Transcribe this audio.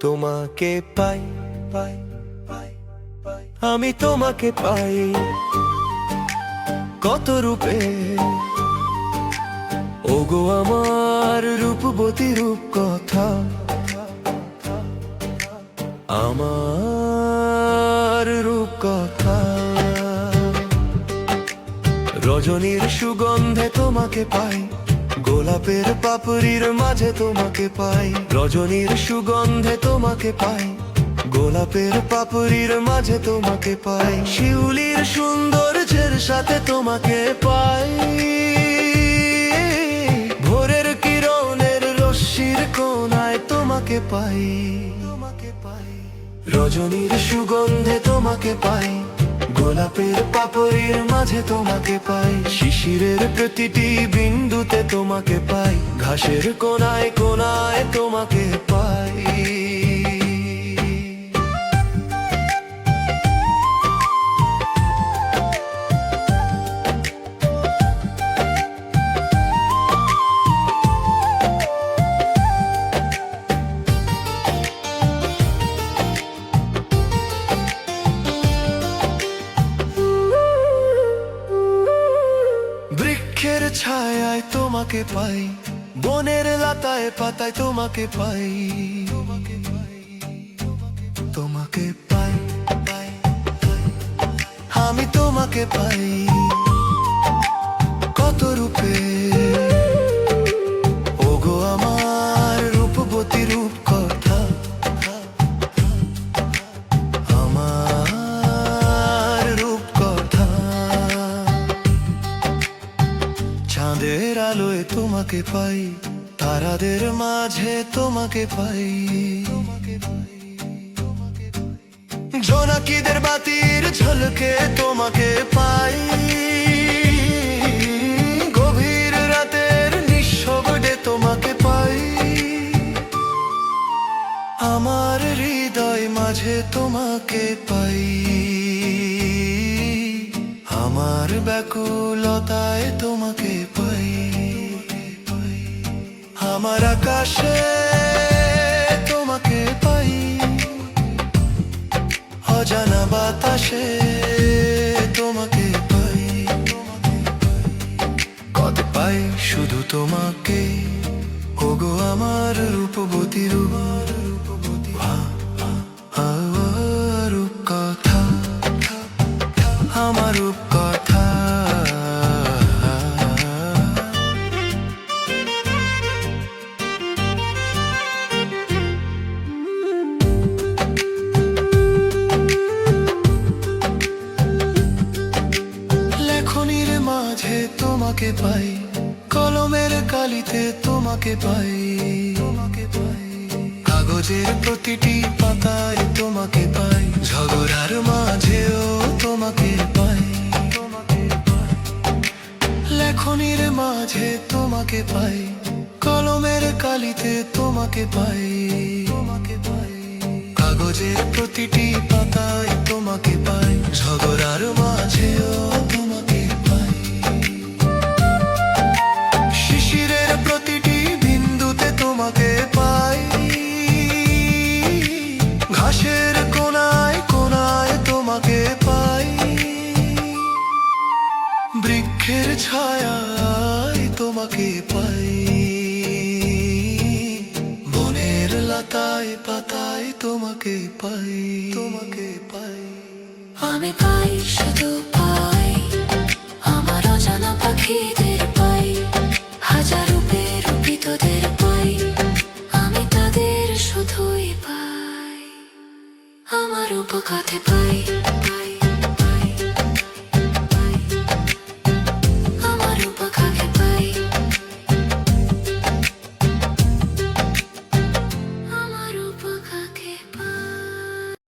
তোমাকে পাই পাই পাই পাই আমি তোমাকে পাই কত রূপে। ওগো আমার রূপবতী রূপ কথা আমার রূপ কথা রজনীর সুগন্ধে তোমাকে পাই। গোলাপের পাপড়ির মাঝে তোমাকে পাই, রজনীর সুগন্ধে তোমাকে পাই, গোলাপের পাপড়ির মাঝে তোমাকে পাই, শিউলির সৌন্দর্যের সাথে তোমাকে পাই। ভোরের কিরণের রশ্মির কোনায় তোমাকে পাই তোমাকে পাই। রজনীর সুগন্ধে তোমাকে পাই গোলাপের পাপড়ির মাঝে তোমাকে পাই। শিশিরের প্রতিটি বিন্দুতে তোমাকে পাই। ঘাসের কোনায় কোনায় তোমাকে পাই। তোমাকে পাই। বনের লতায় পাতায় তোমাকে পাই। তোমাকে পাই তোমাকে পাই। আমি তোমাকে পাই। আলোয় তোমাকে পাই, তারাদের মাঝে তোমাকে পাই। জোনাকিদের বাতির ঝলকে তোমাকে পাই। গভীর রাতের নিঃশব্দে তোমাকে পাই। আমার হৃদয় মাঝে তোমাকে পাই। আমার ব্যাকুলতায় তোমাকে পাই আমার আকাশে তোমাকে পাই। অজানা বাতাসে তোমাকে পাই। কত পাই শুধু তোমাকে। ওগো আমার রূপবতী রূপ। রূপ কথা আমার রূপ কথা পাই, কলমের কালিতে তোমাকে পাই। তোমাকে পাই কাগজের প্রতিটি পাতায় তোমাকে পাই, ঝগড়ার মাঝেও তোমাকে পাই। তোমাকে পাই লেখনির মাঝে তোমাকে পাই, কলমের কালিতে তোমাকে পাই তোমাকে পাই। কাগজের প্রতিটি পাতায় তোমাকে পাই, ঝগড়ার মাঝেও তোমাকে ঘাসের কোনায় কোনায় তোমাকে পাই। বৃক্ষের ছায়ায় তোমাকে পাই। বনের লতায় পাতায় তোমাকে পাই তোমাকে পাই। আমি পাই, শুধু পাই। আমার অজানা পাখিদের পাই। হাজার রূপে রূপিতদের পাই। আমি তাদের শুধুই পাই। আমার উপকথে পাই